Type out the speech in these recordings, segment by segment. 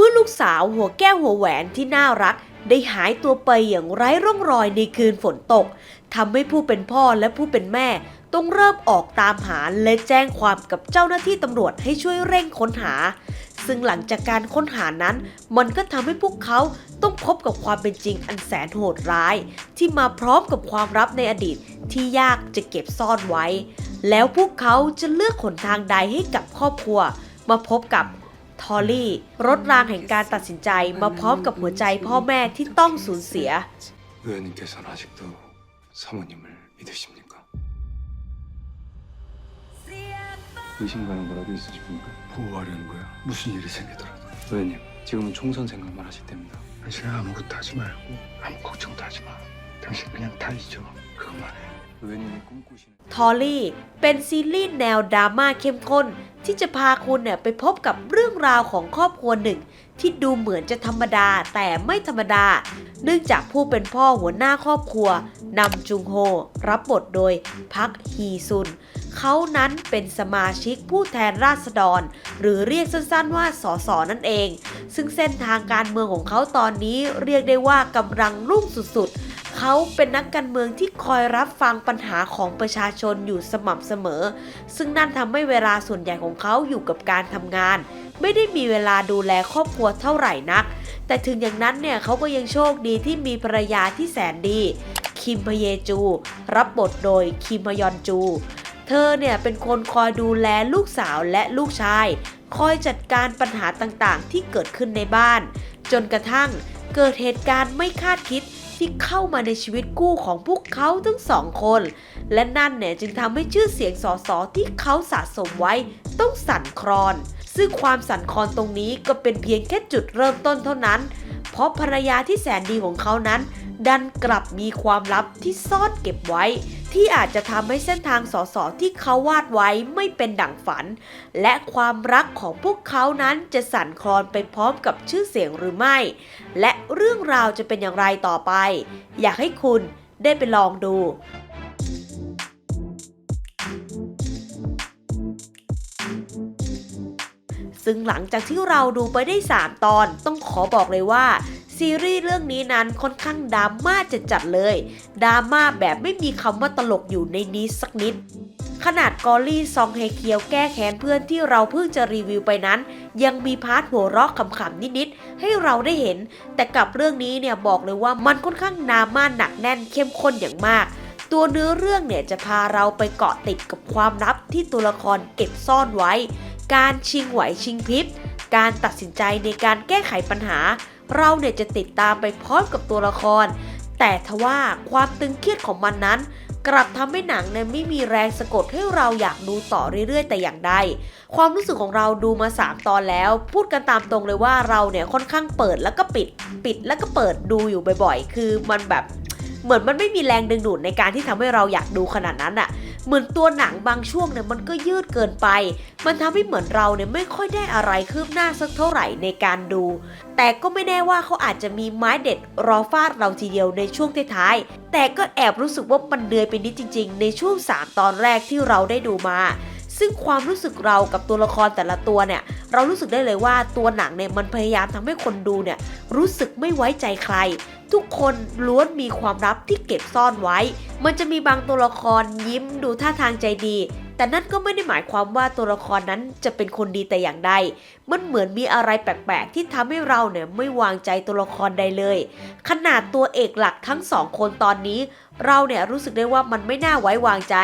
เมื่อลูกสาวหัวแก้วหัวแหวนที่น่ารัก ได้หายตัวไปอย่างไร้ร่องรอยในคืนฝนตกทำให้ผู้เป็นพ่อและผู้เป็นแม่ ต้องเริ่มออกตามหาและแจ้งความกับเจ้าหน้าที่ตำรวจให้ช่วยเร่งค้นหา ซึ่งหลังจากการค้นหานั้น มันก็ทำให้พวกเขาต้องพบกับความเป็นจริงอันแสนโหดร้าย ที่มาพร้อมกับความลับในอดีตที่ยากจะเก็บซ่อนไว้ แล้วพวกเขาจะเลือกหนทางใดให้กับครอบครัว มาพบกับ ทอลลี่ รถรางแห่งการตัดสินใจมาพร้อมกับหัวใจพ่อแม่ที่ต้องสูญเสีย 의원님께서는 아직도 사모님을 믿으십니까? 의심 가는 거라도 있으십니까? 보호하려는 거야. 무슨 일이 생기더라도. 의원님, 지금은 총선 생각만 하실 때입니다. 당신 아무것도 하지 말고 아무 걱정도 하지 마. 당신 그냥 다 잊어. 그것만 해. ทอรี่เป็นซีรีส์แนวดราม่าเข้มข้น ที่จะพาคุณเนี่ยไปพบกับเรื่องราวของครอบครัวหนึ่ง ที่ดูเหมือนจะธรรมดาแต่ไม่ธรรมดา เนื่องจากผู้เป็นพ่อหัวหน้าครอบครัวนำจุงโฮ รับบทโดยพักฮีซุน เขานั้นเป็นสมาชิกผู้แทนราษฎร หรือเรียกสั้นๆว่าสสนั่นเอง ซึ่งเส้นทางการเมืองของเขาตอนนี้เรียกได้ว่ากำลังรุ่งสุดๆ เขาเป็นนักการเมืองที่คอยรับฟังปัญหาของประชาชนอยู่สม่ำเสมอ ซึ่งนั่นทำให้เวลาส่วนใหญ่ของเขาอยู่กับการทำงาน ไม่ได้มีเวลาดูแลครอบครัวเท่าไหร่นัก แต่ถึงอย่างนั้นเนี่ยเขาก็ยังโชคดีที่มีภรรยาที่แสนดี คิมพเยจู รับบทโดยคิมฮยอนจู เธอเนี่ยเป็นคนคอยดูแลลูกสาวและลูกชาย คอยจัดการปัญหาต่างๆ ที่เกิดขึ้นในบ้าน จนกระทั่งเกิดเหตุการณ์ไม่คาดคิด ที่เข้ามาในชีวิตคู่ของพวกเขาทั้งสองคน และนั่นเนี่ยจึงทำให้ชื่อเสียงสอสอที่เขาสะสมไว้ต้องสั่นคลอน ซึ่งความสั่นคลอนตรงนี้ก็เป็นเพียงแค่จุดเริ่มต้นเท่านั้น เพราะภรรยาที่แสนดีของเขานั้น ดันกลับมีความลับที่ซ่อนเก็บไว้ ที่อาจจะทำให้เส้นทางสอสอที่เขาวาดไว้ไม่เป็นดั่งฝัน และความรักของพวกเขานั้นจะสั่นคลอนไปพร้อมกับชื่อเสียงหรือไม่ และเรื่องราวจะเป็นอย่างไรต่อไป อยากให้คุณได้ไปลองดูซึ่งหลังจากที่เราดูไปได้ 3 ตอนต้องขอบอกเลยว่า ซีรีส์เรื่องนี้นั้นค่อนข้างดราม่าจัดเลยดราม่าแบบไม่มีคำว่าตลกอยู่ในนี้สักนิด ขนาดกอลลี่ซองเฮเคียวแก้แค้นเพื่อนที่เราเพิ่งจะรีวิวไปนั้น ยังมีพาร์ทหัวเราะขำๆนิดๆให้เราได้เห็น แต่กับเรื่องนี้เนี่ยบอกเลยว่ามันค่อนข้างดราม่าหนักแน่นเข้มข้นอย่างมากตัวเนื้อเรื่องเนี่ยจะพาเราไปเกาะติดกับความลับที่ตัวละครเก็บซ่อนไว้ การชิงไหวชิงพริบ การตัดสินใจในการแก้ไขปัญหา เราเนี่ยจะติดตามไปพร้อมกับตัวละคร แต่ทว่าความตึงเครียดของมันนั้น กลับทำให้หนังเนี่ยไม่มีแรงสะกดให้เราอยากดูต่อเรื่อยๆ แต่อย่างใด ความรู้สึกของเราดูมา 3 ตอนแล้ว พูดกันตามตรงเลยว่าเราเนี่ยค่อนข้างเปิดแล้วก็ปิด ปิดแล้วก็เปิดดูอยู่บ่อยๆ คือมันแบบเหมือนมันไม่มีแรงดึงดูดในการที่ทำให้เราอยากดูขนาดนั้นอะ เหมือนตัวหนังบางช่วงเนี่ยมันก็ยืดเกินไป มันทำให้เหมือนเราเนี่ยไม่ค่อยได้อะไรคืบหน้าสักเท่าไหร่ในการดู แต่ก็ไม่แน่ว่าเขาอาจจะมีไม้เด็ดรอฟาดเราทีเดียวในช่วงท้ายๆแต่ก็แอบรู้สึกว่ามันเดือยไปนิดจริง ๆ ในช่วง 3 ตอนแรกที่เราได้ดูมา ซึ่งความรู้สึกเรากับตัวละครแต่ละตัวเนี่ย เรารู้สึกได้เลยว่าตัวหนังเนี่ยมันพยายามทำให้คนดูเนี่ยรู้สึกไม่ไว้ใจใคร ทุกคนล้วนมีความลับที่เก็บซ่อนไว้ มันจะมีบางตัวละครยิ้มดูท่าทางใจดี แต่นั่นก็ไม่ได้หมายความว่าตัวละครนั้นจะเป็นคนดีแต่อย่างใด มันเหมือนมีอะไรแปลกๆ ที่ทำให้เราเนี่ยไม่วางใจตัวละครใดเลย ขนาดตัวเอกหลักทั้งสองคนตอนนี้ เราเนี่ยรู้สึกได้ว่ามันไม่น่าไว้วางใจ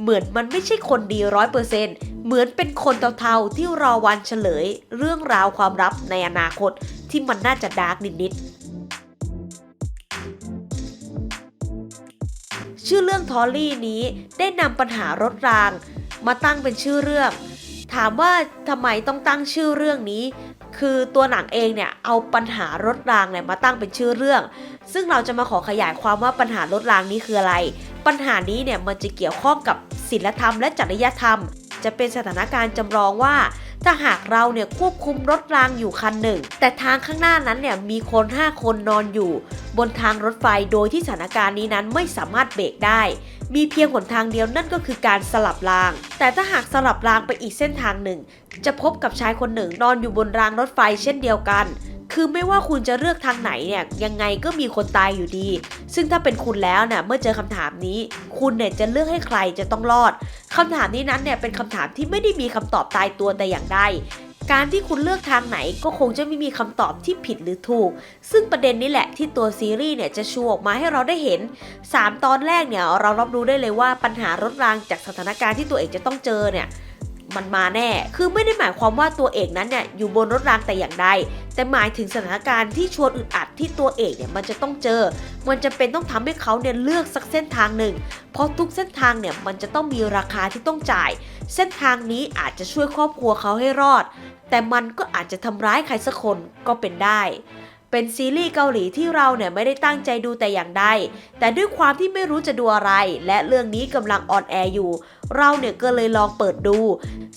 เหมือนมันไม่ใช่คนดีร้อยเปอร์เซ็นต์เหมือนเป็นคนเทาๆที่รอวันเฉลย เรื่องราวความลับในอนาคตที่มันน่าจะดาร์กนิดๆชื่อเรื่องทอลลี่นี้ได้นำปัญหารถราง มาตั้งเป็นชื่อเรื่อง ถามว่าทำไมต้องตั้งชื่อเรื่องนี้ คือตัวหนังเองเนี่ยเอาปัญหารถรางเนี่ยมาตั้งเป็นชื่อเรื่อง ซึ่งเราจะมาขอขยายความว่าปัญหารถรางนี้คืออะไร ปัญหานี้เนี่ยมันจะเกี่ยวข้องกับศีลธรรมและจริยธรรม จะเป็นสถานการณ์จำลองว่า ถ้าหากเราเนี่ยควบคุมรถรางอยู่คันหนึ่ง แต่ทางข้างหน้านั้นเนี่ยมีคน 5 คนนอนอยู่ บนทางรถไฟโดยที่สถานการณ์นี้นั้นไม่สามารถเบรกได้ มีเพียงหนทางเดียวนั่นก็คือการสลับราง แต่ถ้าหากสลับรางไปอีกเส้นทางหนึ่ง จะพบกับชายคนหนึ่งนอนอยู่บนรางรถไฟเช่นเดียวกัน คือไม่ว่าคุณจะเลือกทางไหนเนี่ยยังไงก็มีคนตายอยู่ดี ซึ่งถ้าเป็นคุณแล้วเนี่ยเมื่อเจอคำถามนี้ คุณเนี่ยจะเลือกให้ใครจะต้องรอดคำถามนี้นั้นเนี่ยเป็นคำถามที่ไม่ได้มีคำตอบตายตัวแต่อย่างใดการที่คุณเลือกทางไหนก็คงจะไม่มีคำตอบที่ผิดหรือถูก ซึ่งประเด็นนี้แหละที่ตัวซีรีส์เนี่ยจะชูออกมาให้เราได้เห็น 3 ตอนแรกเนี่ยเรารับรู้ได้เลยว่าปัญหารถรางจากสถานการณ์ที่ตัวเอกจะต้องเจอเนี่ย มันมาแน่ คือไม่ได้หมายความว่าตัวเอกนั้นเนี่ยอยู่บนรถรางแต่อย่างใด แต่หมายถึงสถานการณ์ที่ชวนอึดอัดที่ตัวเอกเนี่ยมันจะต้องเจอ มันจะเป็นต้องทำให้เขาเนี่ยเลือกสักเส้นทางหนึ่ง เพราะทุกเส้นทางเนี่ยมันจะต้องมีราคาที่ต้องจ่าย เส้นทางนี้อาจจะช่วยครอบครัวเขาให้รอด แต่มันก็อาจจะทำร้ายใครสักคนก็เป็นได้ เป็นซีรีส์เกาหลีที่เราเนี่ยไม่ได้ตั้งใจดูแต่อย่างใด แต่ด้วยความที่ไม่รู้จะดูอะไร และเรื่องนี้กำลังออนแอร์อยู่ เราเนี่ยก็เลยลองเปิดดู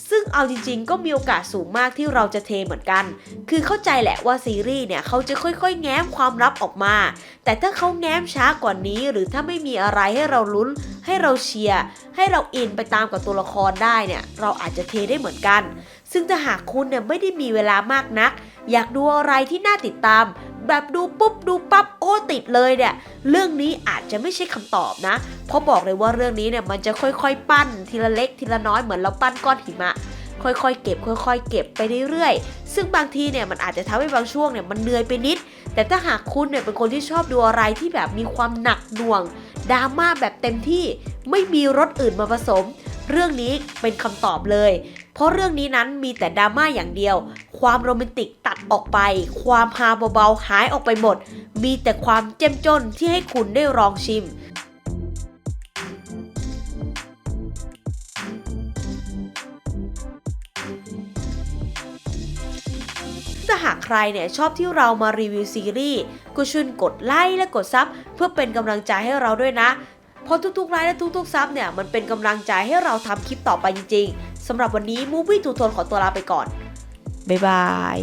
ซึ่งเอาจริงๆ ก็มีโอกาสสูงมากที่เราจะเทเหมือนกัน คือเข้าใจแหละว่าซีรีส์เนี่ยเขาจะค่อยๆ แง้มความลับออกมา แต่ถ้าเขาแง้มช้ากว่านี้ หรือถ้าไม่มีอะไรให้เราลุ้น ให้เราเชียร์ ให้เราอินไปตามกับตัวละครได้เนี่ย เราอาจจะเทได้เหมือนกัน ซึ่งถ้าหากคุณเนี่ยไม่ได้มีเวลามากนัก อยากดูอะไรที่น่าติดตาม แบบดูปุ๊บดูปั๊บโอ้ติดเลยเนี่ยเรื่องนี้อาจจะไม่ใช่คำตอบนะ เพราะบอกเลยว่าเรื่องนี้เนี่ยมันจะค่อยๆ ปั้นทีละเล็กทีละน้อยเหมือนเราปั้นก้อนหิมะค่อยๆ เก็บค่อย ๆ เก็บไปเรื่อยๆ ซึ่งบางทีเนี่ยมันอาจจะทำให้บางช่วงเนี่ยมันเหนื่อยไปนิด แต่ถ้าหากคุณเนี่ยเป็นคนที่ชอบดูอะไรที่แบบมีความหนักหน่วงดราม่าแบบเต็มที่ไม่มีรสอื่นมาผสม เรื่องนี้เป็นคำตอบเลย เพราะเรื่องนี้นั้นมีแต่ดราม่าอย่างเดียว ความโรแมนติกตัดออกไป ความฮาเบาๆหายออกไปหมด มีแต่ความเจ้มจนที่ให้คุณได้ลองชิมถ้าหากใครเนี่ยชอบที่เรามารีวิวซีรีส์ก็ช่วยกดไลค์และกดซับเพื่อเป็นกำลังใจให้เราด้วยนะ เพราะทุกๆไลค์และทุกๆซับเนี่ยมันเป็นกำลังใจให้เราทำคลิปต่อไปจริงๆ สำหรับวันนี้มูฟวี่ทูโทนขอตัวลาไปก่อน บ๊ายบาย